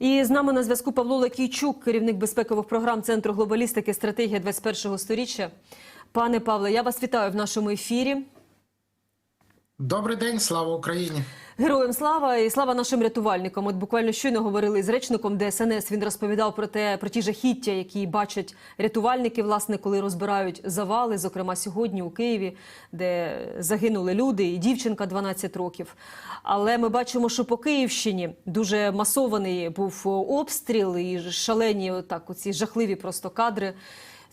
І з нами на зв'язку Павло Лакійчук, керівник безпекових програм Центру глобалістики стратегія 21-го сторіччя. Пане Павле, я вас вітаю в нашому ефірі. Добрий день, слава Україні. Героям слава і слава нашим рятувальникам. От буквально щойно говорили з речником ДСНС. Він розповідав про те, про ті жахіття, які бачать рятувальники, власне, коли розбирають завали, зокрема сьогодні у Києві, де загинули люди, і дівчинка 12 років. Але ми бачимо, що по Київщині дуже масований був обстріл і шалені, отак, оці жахливі просто кадри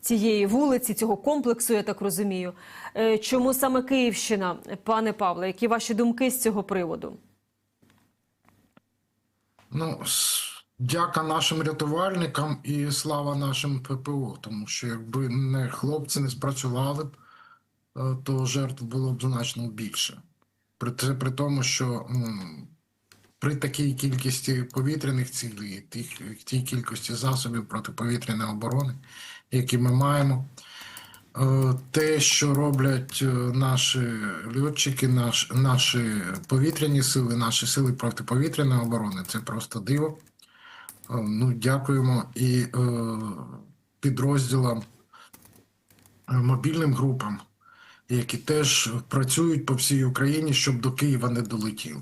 цієї вулиці, цього комплексу, я так розумію. Е, Чому саме Київщина, пане Павле? Які ваші думки з цього приводу? Ну, дяка нашим рятувальникам і слава нашим ППО, тому що якби не хлопці не спрацювали б, е, то жертв було б значно більше. При, при тому, що м, при такій кількості повітряних цілей, тих, тій кількості засобів протиповітряної оборони, які ми маємо, Е, те, що роблять е, наші льотчики, наш, наші повітряні сили, наші сили протиповітряної оборони, це просто диво. Е, Ну, дякуємо і е, підрозділам, мобільним групам, які теж працюють по всій Україні, щоб до Києва не долетіло,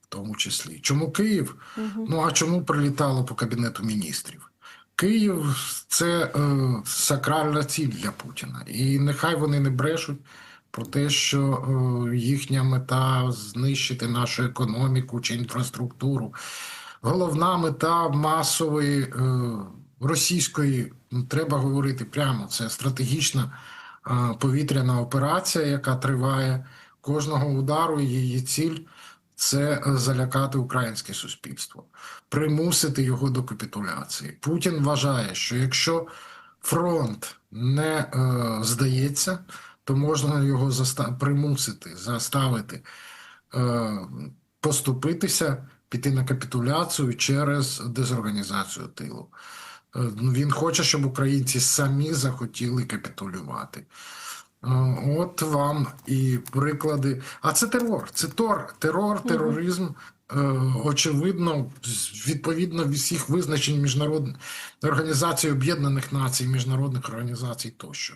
в тому числі. Чому Київ? Ну а чому прилітало по кабінету міністрів? Київ це е, сакральна ціль для Путіна. І нехай вони не брешуть про те, що е, їхня мета знищити нашу економіку чи інфраструктуру. Головна мета масової е, російської, ну, треба говорити прямо, це стратегічна е, повітряна операція, яка триває кожного удару. Її ціль це е, залякати українське суспільство, примусити його до капітуляції. Путін вважає, що якщо фронт не е, здається, то можна його заста- примусити, заставити е, поступитися, піти на капітуляцію через дезорганізацію тилу. Е, ну, Він хоче, щоб українці самі захотіли капітулювати. Е, От вам і приклади. А це терор, це тор, терор, тероризм. е, Очевидно, відповідно всіх визначень міжнародної організації Об'єднаних Націй, міжнародних організацій тощо.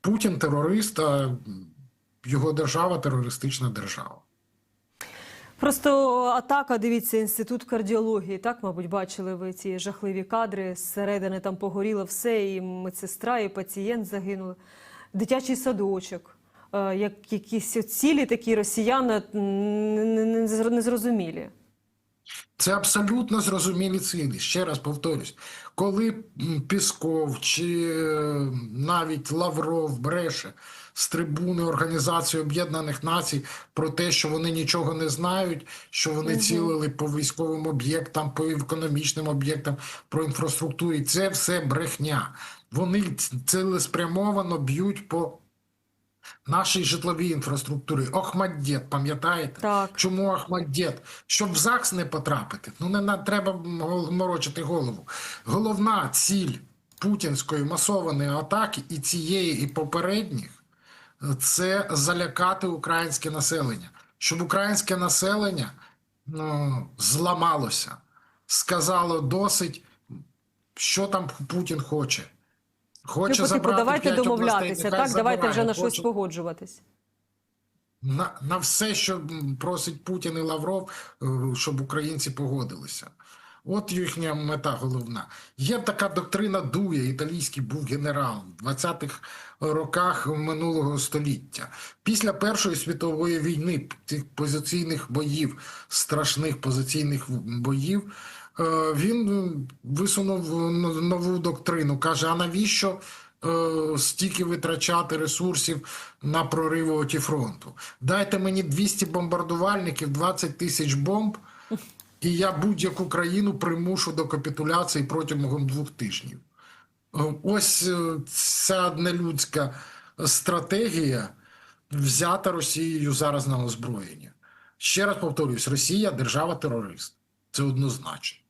Путін терорист, а його держава терористична держава. Просто атака, дивіться, інститут кардіології. Так, мабуть, бачили ви ці жахливі кадри. Зсередини там погоріло все, і медсестра, і пацієнт загинули. Дитячий садочок, е, як якісь цілі такі росіяни не- не- не- незрозумілі. Це абсолютно зрозумілі цілі. Ще раз повторюсь, коли Пісков чи е, навіть Лавров бреше з трибуни Організації Об'єднаних Націй про те, що вони нічого не знають, що вони цілили по військовим об'єктам, по економічним об'єктам, про інфраструктуру, це все брехня. Вони цілеспрямовано б'ють по нашій житловій інфраструктурі. Охмаддєт, пам'ятаєте? Так. Чому Ахмаддєт? Щоб в ЗАГС не потрапити. Ну не на- треба морочити голову. Головна ціль путінської масованої атаки і цієї, і попередніх це залякати українське населення, щоб українське населення ну, зламалося, сказало досить, що там Путін хоче. Хоче Типу, забрати давайте домовлятися, так? Давайте вже на щось Хоче- погоджуватись. на, на все, що просить Путін і Лавров, е, щоб українці погодилися. От їхня мета головна. Є така доктрина Дуя, італійський був генерал в 20-х роках минулого століття. Після Першої світової війни, цих позиційних боїв, страшних позиційних боїв, він висунув нову доктрину. Каже: а навіщо е, стільки витрачати ресурсів на проривоті фронту. Дайте мені 200 бомбардувальників, 20 тисяч бомб, і я будь-яку країну примушу до капітуляції протягом двох тижнів. Е, Ось е, ця нелюдська стратегія взята Росією зараз на озброєння. Ще раз повторюсь: Росія держава-терорист. Це однозначно.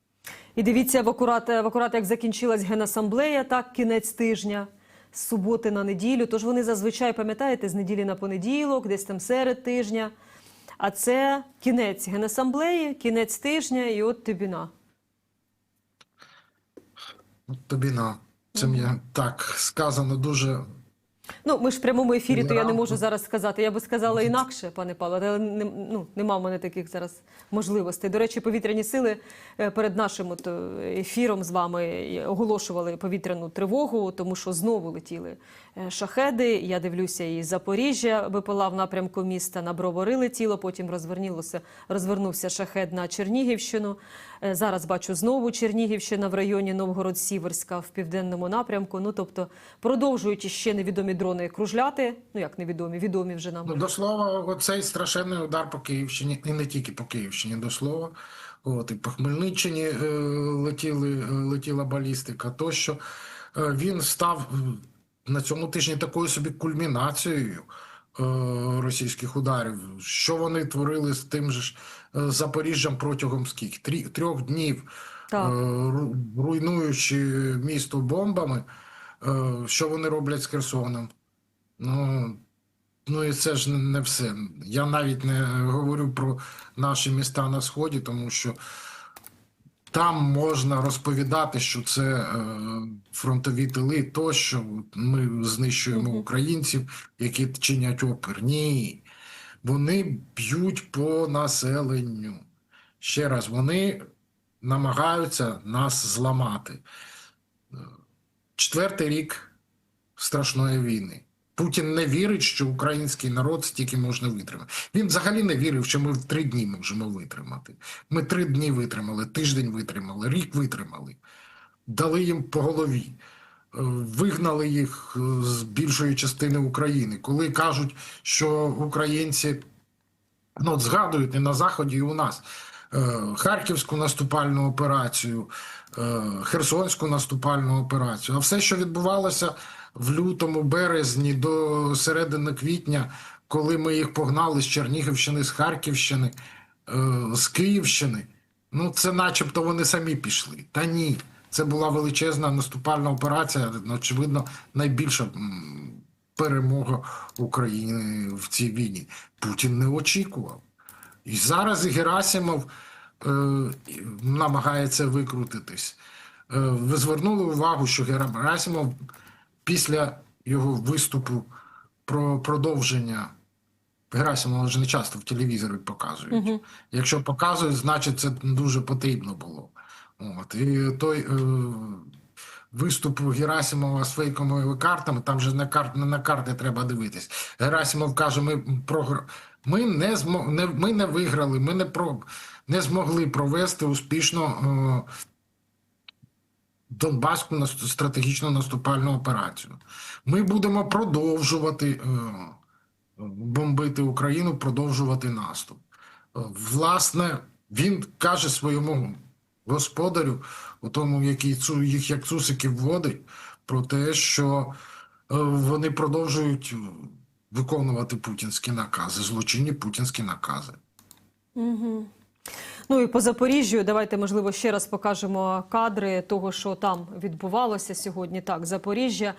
І дивіться, в акурат, в акурат як закінчилась генасамблея, так, кінець тижня, з суботи на неділю. Тож вони зазвичай, пам'ятаєте, з неділі на понеділок, десь там серед тижня. А це кінець генасамблеї, кінець тижня, і от тобі на. Тобі на це мені так сказано дуже Ну, ми ж в прямому ефірі, то я не можу зараз сказати. Я би сказала інакше, пане Павло, але не, ну, нема в мене таких зараз можливостей. До речі, повітряні сили е, перед нашим от, е, ефіром з вами оголошували повітряну тривогу, тому що знову летіли е, шахеди. Я дивлюся, і Запоріжжя БПЛА в напрямку міста на Бровари летіло, потім розвернулося, розвернувся шахед на Чернігівщину. Е, Зараз бачу знову Чернігівщина в районі Новгород-Сіверська в південному напрямку. Ну тобто продовжують ще невідомі дрони кружляти. Ну як невідомі, відомі вже нам. Ну, до слова, оцей страшенний удар по Київщині, і не тільки по Київщині, до слова. От, і по Хмельниччині е, летіли, е, летіла балістика, тощо е, він став на цьому тижні такою собі кульмінацією російських ударів. Що вони творили з тим же ж е, Запоріжжям протягом скільки? Трі, трьох днів, Так. е, руйнуючи місто бомбами, е, що вони роблять з Херсоном? Ну, Ну і це ж не все. Я навіть не говорю про наші міста на сході, тому що там можна розповідати, що це е, фронтові тили, тощо ми знищуємо українців, які чинять опір. Ні, вони б'ють по населенню. Ще раз, вони намагаються нас зламати. Е, Четвертий рік страшної війни. Путін не вірить, що український народ стільки можна витримати. Він взагалі не вірив, що ми в три дні можемо витримати. Ми три дні витримали, тиждень витримали, рік витримали, дали їм по голові, е, вигнали їх е, з більшої частини України. Коли кажуть, що українці ну, згадують і на Заході, і у нас. е, Харківську наступальну операцію, Херсонську наступальну операцію. А все, що відбувалося в лютому, березні до середини квітня, коли ми їх погнали з Чернігівщини, з Харківщини, е, з Київщини, ну це начебто вони самі пішли. Та ні, це була величезна наступальна операція, очевидно, найбільша перемога України в цій війні. Путін не очікував. І зараз Герасимов е, намагається викрутитись. Е, ви звернули увагу, що Герасимов після його виступу про продовження Герасимова ж не часто в телевізорі показують. Мгм. Якщо показують, значить це дуже потрібно було. От. І той е, виступ Герасимова з фейковими картами, там же на, карт, не на карти треба дивитись. Герасимов каже: ми програ... ми не, змо... не, ми не виграли, ми не, про... не змогли провести успішно. Е, Донбаську стратегічну наступальну операцію. Ми будемо продовжувати е, бомбити Україну, продовжувати наступ. Е, Власне, він каже своєму господарю, у тому, який їх як цусиків вводить, про те, що е, вони продовжують виконувати путінські накази, злочинні путінські накази. Угу. Ну і по Запоріжжю давайте, можливо, ще раз покажемо кадри того, що там відбувалося сьогодні. Так, Запоріжжя.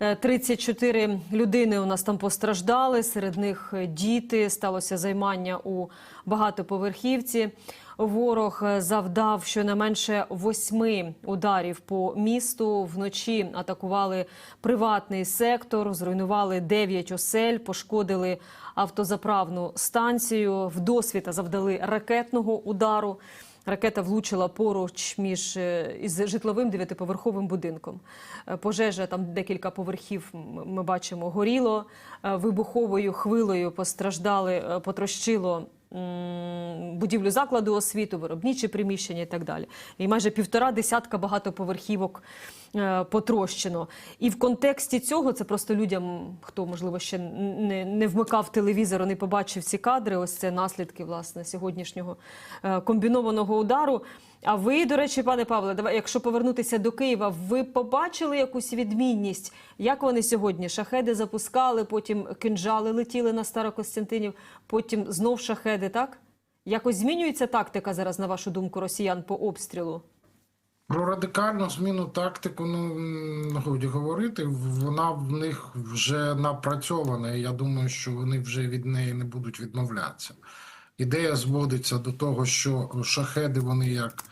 Е, 34 людини у нас там постраждали. Серед них е, діти. Сталося займання у багатоповерхівці. Ворог е, завдав щонайменше восьми ударів по місту. Вночі атакували приватний сектор, зруйнували 9 осель, пошкодили автозаправну станцію. Вдосвіта завдали ракетного удару. Ракета влучила поруч між е, із житловим дев'ятиповерховим будинком. Е, Пожежа там декілька поверхів. Ми бачимо горіло Е, вибуховою хвилою Постраждали, потрощило будівлю закладу освіту, виробничі приміщення і так далі. І майже півтора десятка багатоповерхівок е, потрощено. І в контексті цього це просто людям, хто можливо ще не, не вмикав телевізор, не побачив ці кадри. Ось це наслідки власне сьогоднішнього е, комбінованого удару. А ви, до речі, пане Павле, давай, якщо повернутися до Києва, ви побачили якусь відмінність? Як вони сьогодні шахеди запускали, потім кинжали летіли на Старокостянтинів, потім знов шахеди, так? Якось змінюється тактика зараз, на вашу думку, росіян по обстрілу? Про радикальну зміну тактику, ну годі говорити, вона в них вже напрацьована. і Я думаю, що вони вже від неї не будуть відмовлятися. Ідея зводиться до того, що шахеди вони як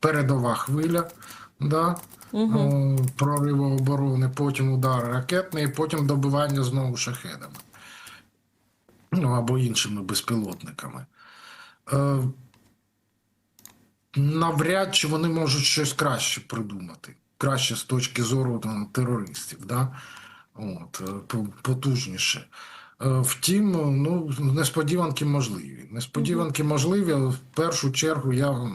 передова хвиля, да, о, прориву оборони, потім удар ракетний, потім добивання знову шахедами. Ну, або іншими безпілотниками. Е, навряд чи вони можуть щось краще придумати. Краще з точки зору там, терористів, да? От, е, потужніше. Е, Втім, ну, несподіванки можливі. Несподіванки можливі, в першу чергу я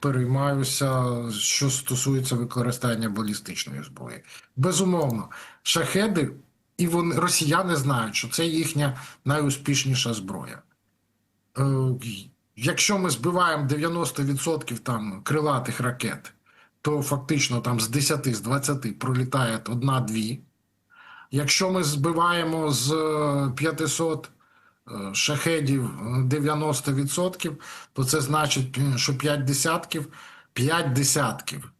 переймаюся, що стосується використання балістичної зброї. Безумовно, шахеди, і вони, росіяни знають, що це їхня найуспішніша зброя. Е, Якщо ми збиваємо 90% там крилатих ракет, то фактично там з 10 з 20 пролітає одна-дві. Якщо ми збиваємо з е, 500 е, шахедів е, 90%, то це значить, е, що 5 десятків, 5 десятків,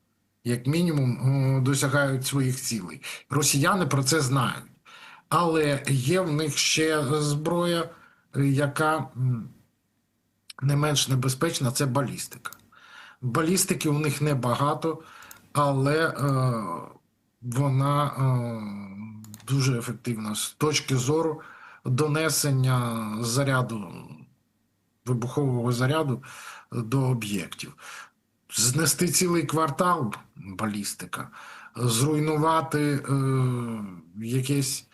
як мінімум, е, досягають своїх цілей. Росіяни про це знають. Але є в них ще зброя, е, яка не менш небезпечна це балістика. Балістики у них небагато, але е, вона е, дуже ефективна з точки зору донесення заряду, вибухового заряду до об'єктів. Знести цілий квартал балістика, зруйнувати е, якесь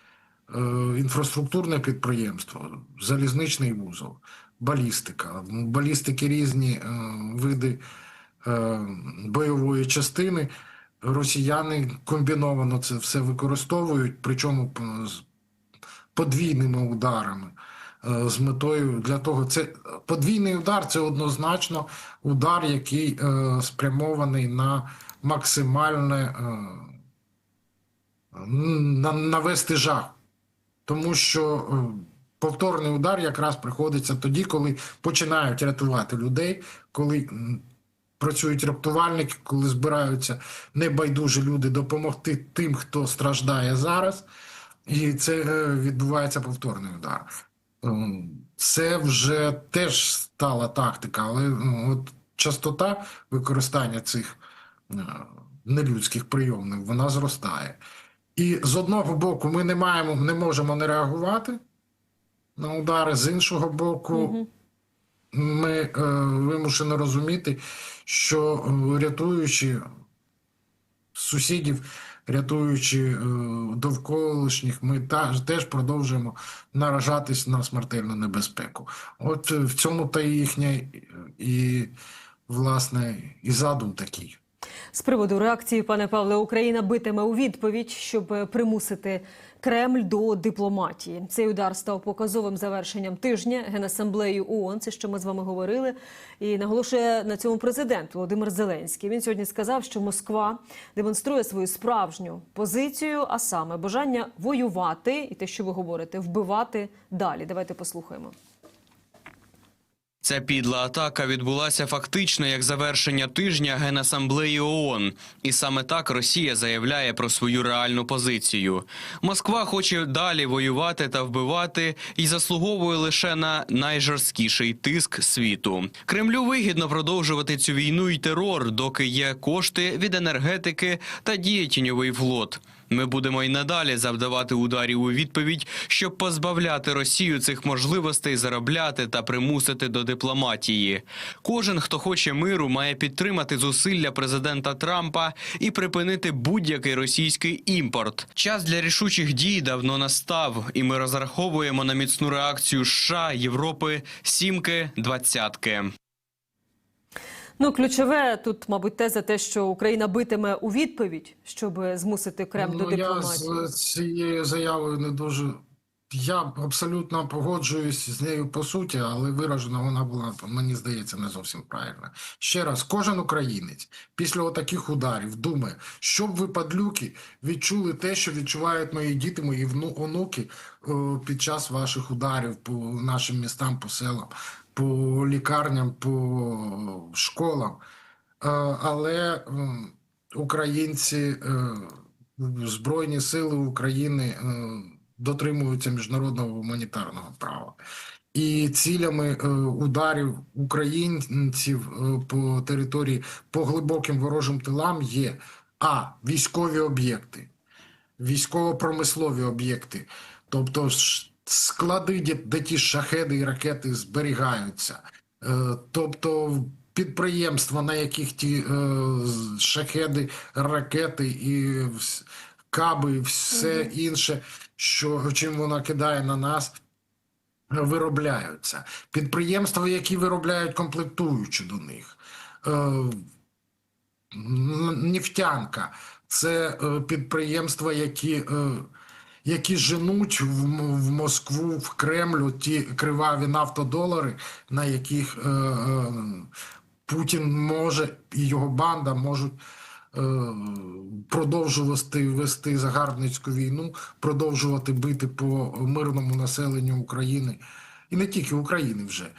е, інфраструктурне підприємство, залізничний вузол, балістика. Балістики різні е, види е, бойової частини. Росіяни комбіновано це все використовують, причому з подвійними ударами. е, З метою для того, це подвійний удар це однозначно удар, який е, спрямований на максимальне е, на, навести жах. Тому що е, повторний удар якраз приходиться тоді, коли починають рятувати людей, коли працюють рятувальники, коли збираються небайдужі люди допомогти тим, хто страждає зараз, і це е, відбувається повторний удар. Ем, Це вже теж стала тактика, але ну, от частота використання цих е, нелюдських прийомів вона зростає. І з одного боку, ми не маємо, не можемо не реагувати на удари, з іншого боку, ми е, вимушені розуміти, що е, рятуючи сусідів, рятуючи е, довколишніх, ми та, теж продовжуємо наражатись на смертельну небезпеку. От е, в цьому та їхня е, і, власне, і задум такий. З приводу реакції, пане Павле, Україна битиме у відповідь, щоб примусити Кремль до дипломатії. Цей удар став показовим завершенням тижня Генасамблеї ООН. Це що ми з вами говорили. І наголошує на цьому президент Володимир Зеленський. Він сьогодні сказав, що Москва демонструє свою справжню позицію, а саме бажання воювати і те, що ви говорите, вбивати далі. Давайте послухаємо. Ця підла атака відбулася фактично як завершення тижня Генасамблеї ООН. І саме так Росія заявляє про свою реальну позицію. Москва хоче далі воювати та вбивати і заслуговує лише на найжорсткіший тиск світу. Кремлю вигідно продовжувати цю війну і терор, доки є кошти від енергетики та діє тіньовий флот. Ми будемо і надалі завдавати ударів у відповідь, щоб позбавляти Росію цих можливостей заробляти та примусити до дипломатії. Кожен, хто хоче миру, має підтримати зусилля президента Трампа і припинити будь-який російський імпорт. Час для рішучих дій давно настав, і ми розраховуємо на міцну реакцію США, Європи, сімки, двадцятки. Ну, ключове тут, мабуть, теза те, що Україна битиме у відповідь, щоб змусити Кремль до Ну, я з цією заявою не дуже. Я абсолютно погоджуюсь з нею по суті, але виражена вона була, мені здається, не зовсім правильна. Ще раз, кожен українець після таких ударів думає, щоб ви, падлюки, відчули те, що відчувають мої діти, мої вну- онуки е, під час ваших ударів по нашим містам, по селам, по лікарням, по школам. Е, Але українці, е, Збройні сили України е, дотримуються міжнародного гуманітарного права. і цілями ударів українців по території по глибоким ворожим тилам є а військові об'єкти, військово-промислові об'єкти, тобто склади, де, ті шахеди і ракети зберігаються, Е, тобто підприємства, на яких ті е, шахеди, ракети і каби, і все інше, що чим вона кидає на нас виробляються. Підприємства, які виробляють комплектуючі до них. Е, Нефтянка це підприємства, які, які женуть в, Москву, в Кремль ті криваві нафтодолари, на яких е, е, Путін може і його банда можуть е, продовжувати вести загарбницьку війну, продовжувати бити по мирному населенню України і не тільки України вже е,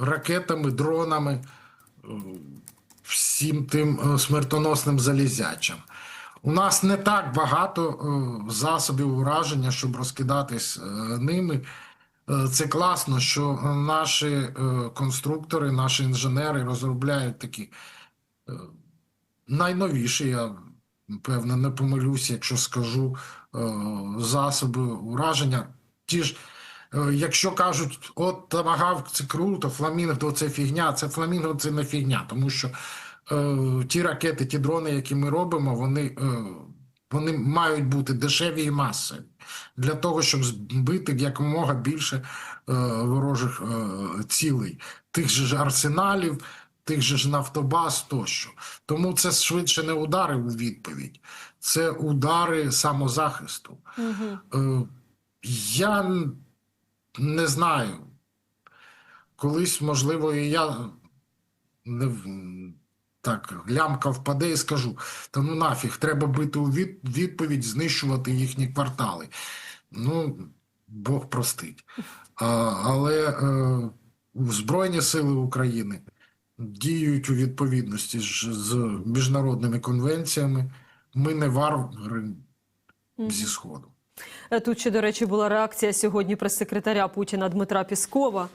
ракетами, дронами, е, всім тим смертоносним залізячам. У нас не так багато е, засобів ураження, щоб розкидатись е, ними. Е, Це класно, що наші конструктори, наші інженери розробляють такі найновіші, я певно не помилюсь, якщо скажу засоби ураження. Ті ж, якщо кажуть, от тамагавк це круто, фламінго це фігня, це фламінго це не фігня, тому що ті ракети, ті дрони, які ми робимо, вони, е, вони мають бути дешеві і масові для того, щоб збити якомога більше е, ворожих е, цілей, тих же ж арсеналів, тих же ж нафтобаз тощо. Тому це швидше не удари у відповідь, це удари самозахисту. Е, Я не знаю. Колись, можливо, і я так, лямка впаде і скажу: та ну нафіг, треба бити у від- відповідь, знищувати їхні квартали. Ну, Бог простить. А, але е, Збройні сили України діють у відповідності ж з міжнародними конвенціями. Ми не варвари зі Сходу. Е, Тут ще, до речі, була реакція сьогодні прес-секретаря Путіна Дмитра Піскова.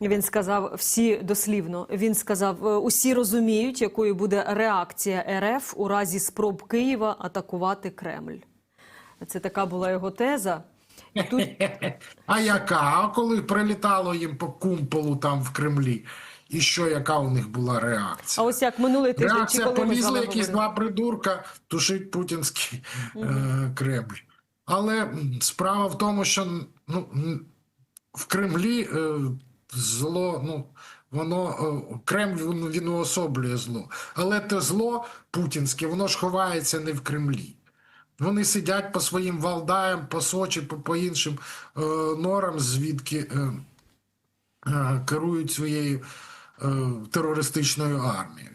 Він сказав всі дослівно. Він сказав: «Е, усі розуміють, якою буде реакція РФ у разі спроб Києва атакувати Кремль. Це така була його теза. І тут А яка? А коли прилітало їм по кумполу там в Кремлі, і що, яка у них була а реакція? ось як минулий тиждень, Реакція полізли якісь два придурка тушить путінський е, Кремль. Але справа в тому, що ну, в Кремлі е, зло, ну, воно е, Кремль він, він уособлює зло. Але те зло путінське, воно ж ховається не в Кремлі. Вони сидять по своїм Валдаям, по Сочі, по, по іншим е, норам, звідки е, е, керують своєю е, терористичною армією.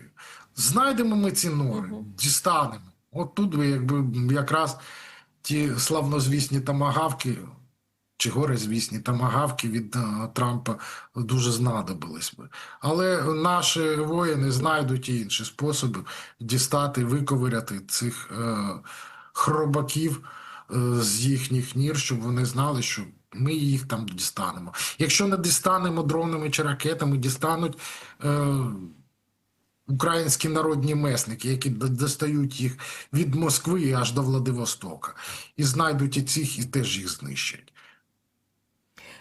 Знайдемо ми ці нори, дістанемо. От тут би якби якраз ті славнозвісні тамагавки, чи горизвісні тамагавки від е, Трампа дуже знадобились би. Але наші воїни знайдуть і інші способи дістати, виковиряти цих е, хробаків е, з їхніх нір, щоб вони знали, що ми їх там дістанемо. Якщо не дістанемо дронами чи ракетами, дістануть. Е, Українські народні месники, які достають їх від Москви аж до Владивостока, і знайдуть і цих, і теж їх знищать.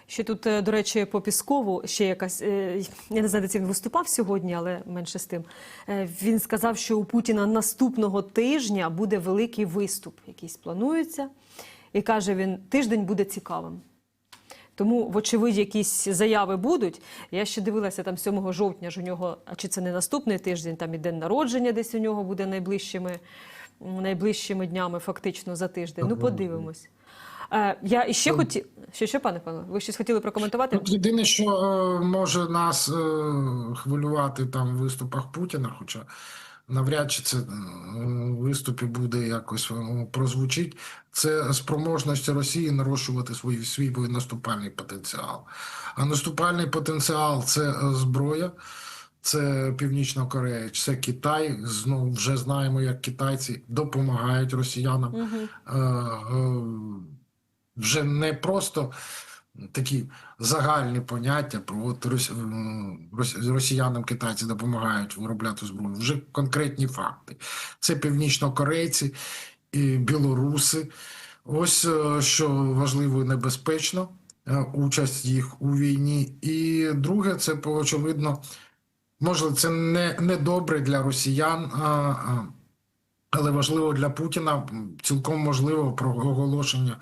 Ще тут, е, до речі, по Піскову ще якась е, я не знаю, де це він виступав сьогодні, але менше з тим. Е, Він сказав, що у Путіна наступного тижня буде великий виступ, якийсь планується, і каже він: тиждень буде цікавим. Тому, вочевидь, якісь заяви будуть. Я ще дивилася там 7 жовтня ж у нього, а чи це не наступний тиждень, там і день народження десь у нього буде найближчими, найближчими днями, фактично за тиждень. Ну, подивимось. Е, я іще хотіла. Що, що, пане Павло, ви щось хотіли прокоментувати? Тут єдине, що е, може нас е, хвилювати там в виступах Путіна, хоча навряд чи це в виступі буде якось прозвучить, це спроможність Росії нарощувати свій, свій наступальний потенціал. А наступальний потенціал це е, зброя. Це Північна Корея, це Китай. Знову вже знаємо, як китайці допомагають росіянам. Е, вже не просто такі загальні поняття про от рос- росіянам китайці допомагають виробляти зброю. Вже конкретні факти. Це північнокорейці і білоруси. Ось е, що важливо і небезпечно, е, участь їх у війні. І друге, це очевидно, можливо, це не, не добре для росіян, а, але важливо для Путіна, цілком можливо про оголошення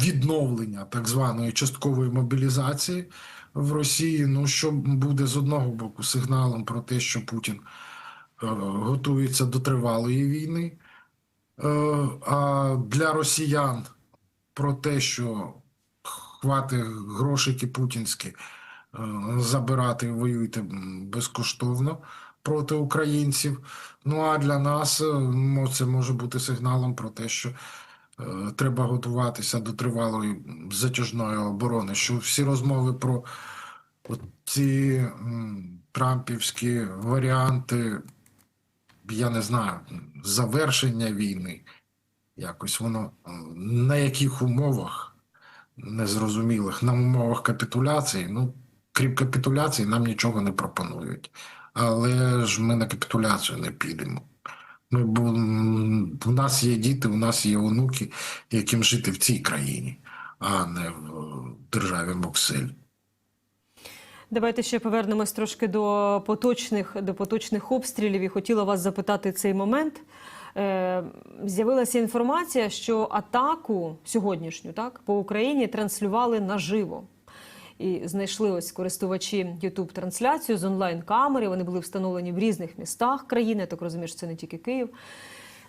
відновлення так званої часткової мобілізації в Росії. Ну, що буде з одного боку сигналом про те, що Путін е, готується до тривалої війни. Е, а для росіян про те, що хвати грошики путінські е, забирати, воюйте безкоштовно проти українців. Ну а для нас це може бути сигналом про те, що треба готуватися до тривалої затяжної оборони. Що всі розмови про ці трампівські варіанти, я не знаю, завершення війни. Якось воно е, на яких умовах незрозумілих, на умовах капітуляції. Ну, крім капітуляції, нам нічого не пропонують. Але ж ми на капітуляцію не підемо. Ми, бо, м, у нас є діти, у нас є онуки, яким жити в цій країні, а не в е, державі Моксель. Давайте ще повернемось трошки до поточних, до поточних обстрілів. І хотіла вас запитати цей момент. Е, з'явилася інформація, що атаку сьогоднішню так по Україні транслювали наживо. І знайшли ось користувачі youtube трансляцію з онлайн-камери. Вони були встановлені в різних містах країни. Я так розумію, це не тільки Київ.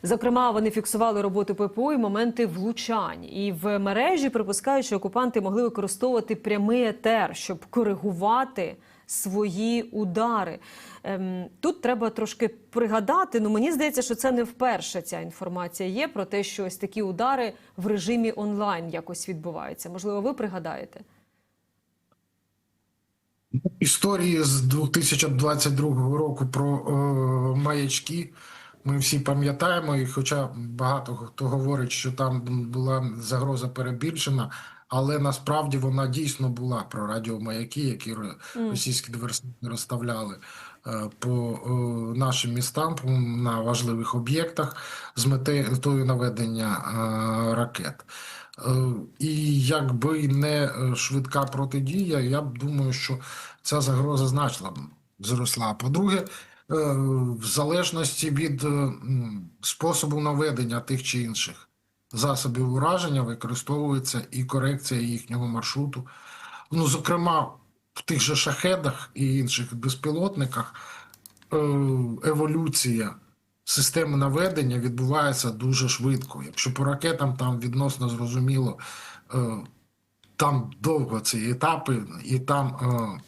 Зокрема, вони фіксували роботу ППО і моменти влучань. І в мережі припускають, що окупанти могли використовувати прямий етер, щоб коригувати свої удари. Ем, тут треба трошки пригадати. Ну мені здається, що це не вперше ця інформація є про те, що ось такі удари в режимі онлайн якось відбуваються. Можливо, ви пригадаєте? Історії з 2022 року про е, маячки ми всі пам'ятаємо, і хоча багато хто говорить, що там була загроза перебільшена, але насправді вона дійсно була про радіомаяки, які російські диверсанти розставляли е, по е, нашим містам на важливих об'єктах з метою наведення е, ракет. Е, І якби не е, швидка протидія, я б думаю, що ця загроза значно зросла. По-друге, е, в залежності від способу наведення тих чи інших засобів ураження використовується і корекція їхнього маршруту. Ну, зокрема, в тих же шахедах і інших безпілотниках еволюція системи наведення відбувається дуже швидко. Якщо по ракетам там відносно зрозуміло, е, там довго ці етапи, і там е,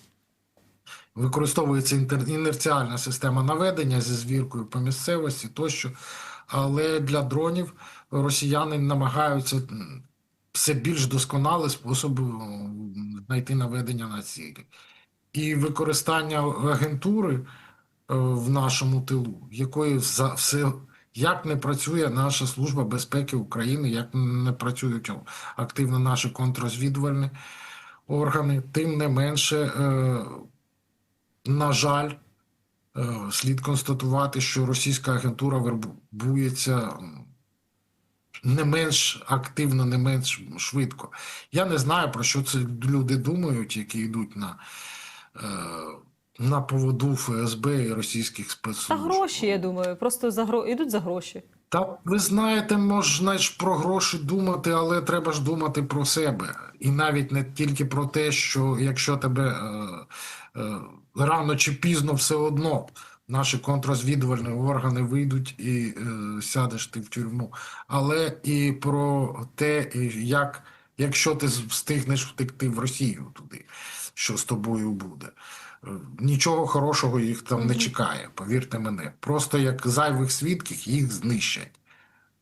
використовується інерціальна система наведення зі звіркою по місцевості тощо. Але для дронів росіяни намагаються все більш досконалі способи знайти наведення на цілі. І використання агентури е, в нашому тилу, якої все як не працює наша служба безпеки України, як не працюють активно наші контррозвідувальні органи, тим не менше, е, на жаль, е, слід констатувати, що російська агентура вербується не менш активно, не менш швидко. Я не знаю, про що це люди думають, які йдуть на, е, на поводу ФСБ і російських Та спецслужб. гроші, я думаю, просто за гро... йдуть за гроші. Та ви знаєте, можна ж про гроші думати, але треба ж думати про себе. І навіть не тільки про те, що якщо тебе е, е, рано чи пізно все одно наші контррозвідувальні органи вийдуть і е, сядеш ти в тюрму, але і про те, як якщо ти встигнеш втекти в Росію туди, що з тобою буде. Е, Нічого хорошого їх там не чекає, повірте мене. Просто як зайвих свідків їх знищать.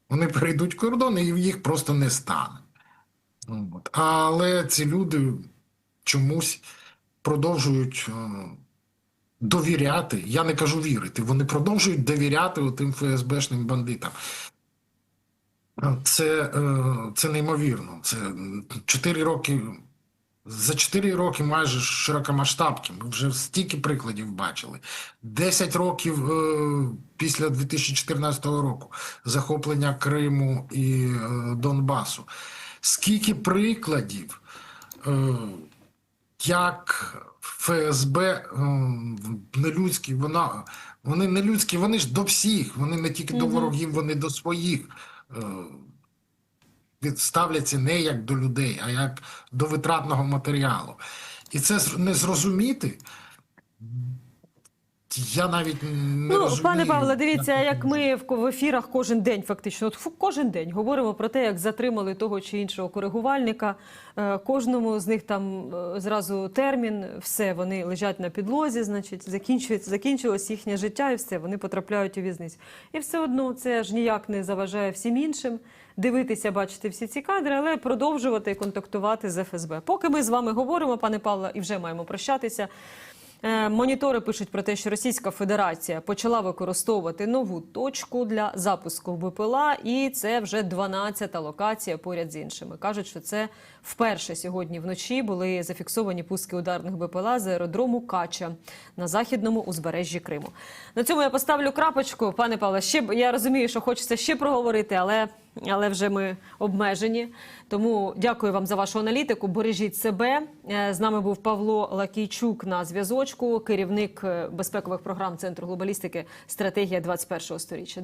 Вони перейдуть кордон і їх просто не стане. От. Але ці люди чомусь продовжують е, довіряти. Я не кажу вірити, вони продовжують довіряти тим ФСБшним бандитам. Це, е, це неймовірно. Це 4 роки За 4 роки майже широкомасштабки. Ми вже стільки прикладів бачили. 10 років е, після 2014 року захоплення Криму і е, Донбасу. Скільки прикладів, е, як ФСБ е, нелюдські, вона, вони нелюдські, вони ж до всіх, вони не тільки до ворогів, вони до своїх. Е, ставляться не як до людей, а як до витратного матеріалу. І це не зрозуміти. Я навіть не Ну, розумію. пане Павле, дивіться, як ми в в ефірах кожен день, фактично, от кожен день говоримо про те, як затримали того чи іншого коригувальника. Е, Кожному з них там е, зразу термін, все вони лежать на підлозі, значить, закінчується, закінчилось їхнє життя, і все, вони потрапляють у в'язницю. І все одно це ж ніяк не заважає всім іншим дивитися, бачити всі ці кадри, але продовжувати контактувати з ФСБ. Поки ми з вами говоримо, пане Павло, і вже маємо прощатися. Е, Монітори пишуть про те, що Російська Федерація почала використовувати нову точку для запуску БПЛА, і це вже 12-та локація поряд з іншими. Кажуть, що це вперше сьогодні вночі були зафіксовані пуски ударних БПЛА з аеродрому Кача на західному узбережжі Криму. На цьому я поставлю крапочку. Пане Павле, ще я розумію, що хочеться ще проговорити, але, але вже ми обмежені. Тому дякую вам за вашу аналітику. Бережіть себе. Е, З нами був Павло Лакійчук на зв'язочку, керівник е, безпекових програм Центру глобалістики стратегія 21 сторіччя.